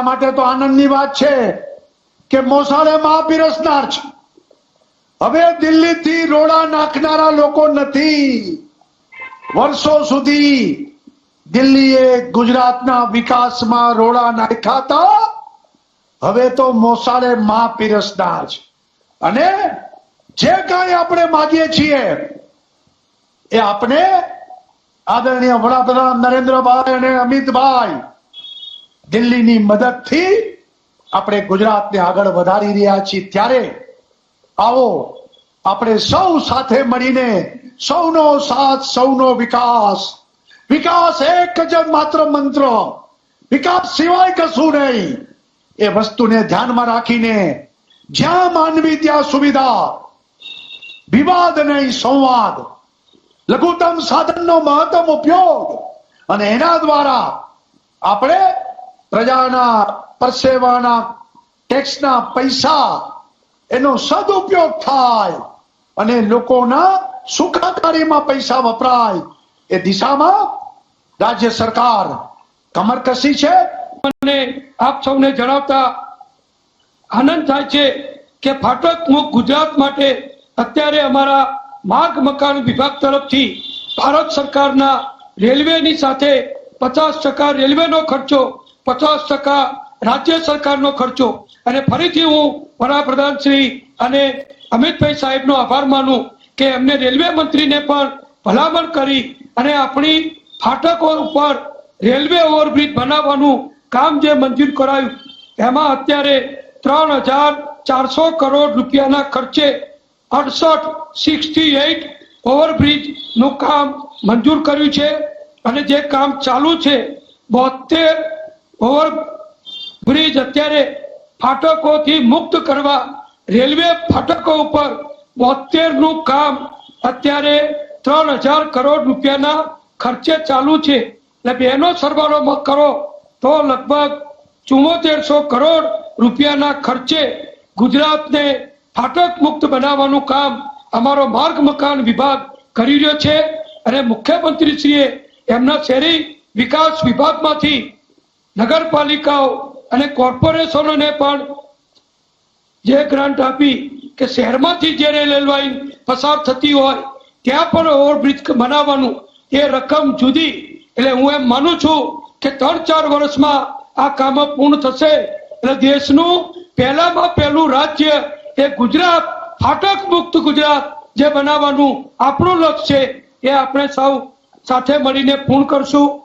માટે તો આનંદની વાત છે કે મોસાળે માં પીરસનાર છે. હવે દિલ્હીથી રોડા નાખનારા લોકો નથી. વર્ષો સુધી દિલ્હીએ ગુજરાતના વિકાસમાં રોડા નાખ્યા હતા. હવે તો મોસાળે માં પીરસનાર છે. અને જે કાંઈ આપણે માગીએ છીએ એ આપણે આદરણીય વડાપ્રધાન નરેન્દ્રભાઈ અને અમિતભાઈ દિલ્હીની મદદથી આપણે ગુજરાતને આગળ વધારી રહ્યા છીએ. ત્યારે આવો આપણે સૌ સાથે મળીને સૌનો સાથ, સૌનો વિકાસ. વિકાસ એક જ માત્ર મંત્ર. વિકાસ સિવાય કશું નહીં. એ વસ્તુને ધ્યાનમાં રાખીને જ્યાં માનવી ત્યાં સુવિધા. વિવાદ નહીં, સંવાદ. લઘુત્તમ સાધનનો મહત્તમ ઉપયોગ. અને એના દ્વારા આપણે પ્રજાના પરસેવાના ટેક્સના પૈસા એનો સદુપયોગ થાય અને લોકોના સુખાકારીમાં પૈસા વપરાય. એ દિશામાં રાજ્ય સરકાર કમર કસી છે. મને આપ સૌને જણાવતા આનંદ થાય છે કે ફાટક મુખ ગુજરાત માટે અત્યારે અમારા માર્ગ મકાન વિભાગ તરફથી ભારત સરકારના રેલવેની સાથે પચાસ ટકા રેલવેનો ખર્ચો પચાસ ટકા રાજ્ય સરકારનો ખર્ચો. અને ફરીથી હું વડાપ્રધાન શ્રી અને અમિતભાઈ સાહેબનો આભાર માનું કે એમને રેલવે મંત્રીને પણ ભલામણ કરી અને આપણી ફાટકો ઉપર રેલવે ઓવરબ્રિજ બનાવવાનું કામ જે મંજૂર કરાયું, એમાં અત્યારે ત્રણ હજાર ચારસો કરોડ રૂપિયાના ખર્ચે અડસઠ સિક્સટી એઇટ ઓવરબ્રિજનું કામ મંજૂર કર્યું છે. અને જે કામ ચાલુ છે બોતેર ઓવર બ્રિજ અત્યારે ફાટકોથી મુક્ત કરવા રેલવે ફાટકો ઉપર બોતેરનું કામ અત્યારે ત્રણ હજાર કરોડ રૂપિયાના ખર્ચે ચાલુ છે. એટલે બેનો સરવાળો કરો તો લગભગ ચુમ્મોતેરસો કરોડ રૂપિયાના ખર્ચે ગુજરાતને ફાટક મુક્ત બનાવવાનું કામ અમારો માર્ગ મકાન વિભાગ કરી રહ્યો છે. અને મુખ્યમંત્રીશ્રીએ એમના શહેરી વિકાસ વિભાગમાંથી નગરપાલિકાઓ અને કોર્પોરેશનોને પણ જે ગ્રાન્ટ આપી કે શહેરમાંથી જે રેલ લાઈન પસાર થતી હોય, ત્યાં પણ ઓવરબ્રિજ બનાવવાનું એ રકમ જુદી. એટલે હું એમ માનું છું કે ત્રણ ચાર વર્ષમાં આ કામ પૂર્ણ થશે. એટલે દેશનું પહેલામાં પહેલું રાજ્ય એ ગુજરાત, ફાટક મુક્ત ગુજરાત જે બનાવવાનું આપણું લક્ષ્ય છે, એ આપણે સૌ સાથે મળીને પૂર્ણ કરશું.